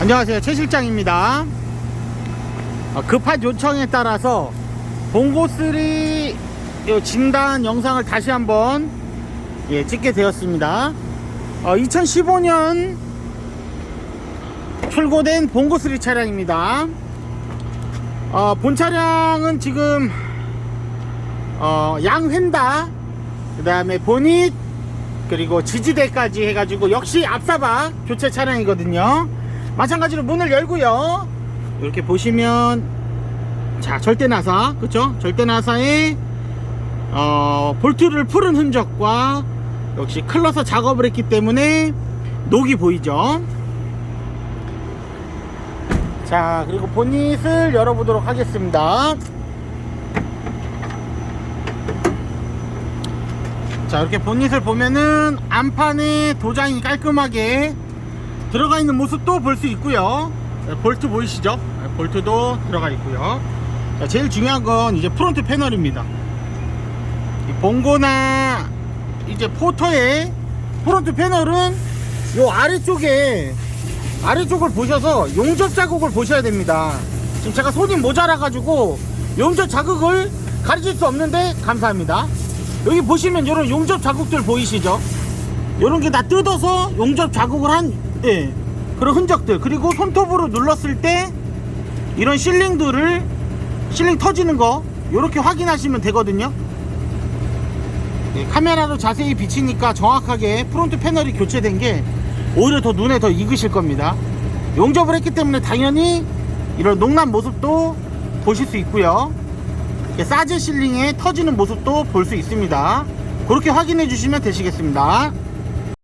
안녕하세요. 최 실장입니다. 어, 급한 요청에 따라서 봉고3 요 진단 영상을 다시 한번 예, 찍게 되었습니다. 어, 2015년 출고된 봉고3 차량입니다. 어, 본 차량은 지금 어, 양휀다 그 다음에 보닛 그리고 지지대까지 해가지고 역시 앞사바 교체 차량이거든요 마찬가지로 문을 열고요. 이렇게 보시면 자 절대나사. 그쵸? 절대나사에 어, 볼트를 풀은 흔적과 역시 클러서 작업을 했기 때문에 녹이 보이죠? 자 그리고 보닛을 열어보도록 하겠습니다. 자 이렇게 보닛을 보면은 안판에 도장이 깔끔하게 들어가 있는 모습도 볼 수 있고요. 네, 볼트 보이시죠? 네, 볼트도 들어가 있고요. 자, 제일 중요한 건 이제 프론트 패널입니다. 이 봉고나 이제 포터의 프론트 패널은 요 아래쪽에 아래쪽을 보셔서 용접 자국을 보셔야 됩니다. 지금 제가 손이 모자라 가지고 용접 자국을 가르칠 수 없는데 감사합니다. 여기 보시면 이런 용접 자국들 보이시죠? 이런 게 다 뜯어서 용접 자국을 한 예, 그런 흔적들. 그리고 손톱으로 눌렀을 때 이런 실링들을 실링 터지는 거 이렇게 확인하시면 되거든요. 예, 카메라로 자세히 비치니까 정확하게 프론트 패널이 교체된 게 오히려 더 눈에 더 익으실 겁니다. 용접을 했기 때문에 당연히 이런 농난 모습도 보실 수 있고요. 이렇게 사제 실링에 터지는 모습도 볼 수 있습니다. 그렇게 확인해 주시면 되시겠습니다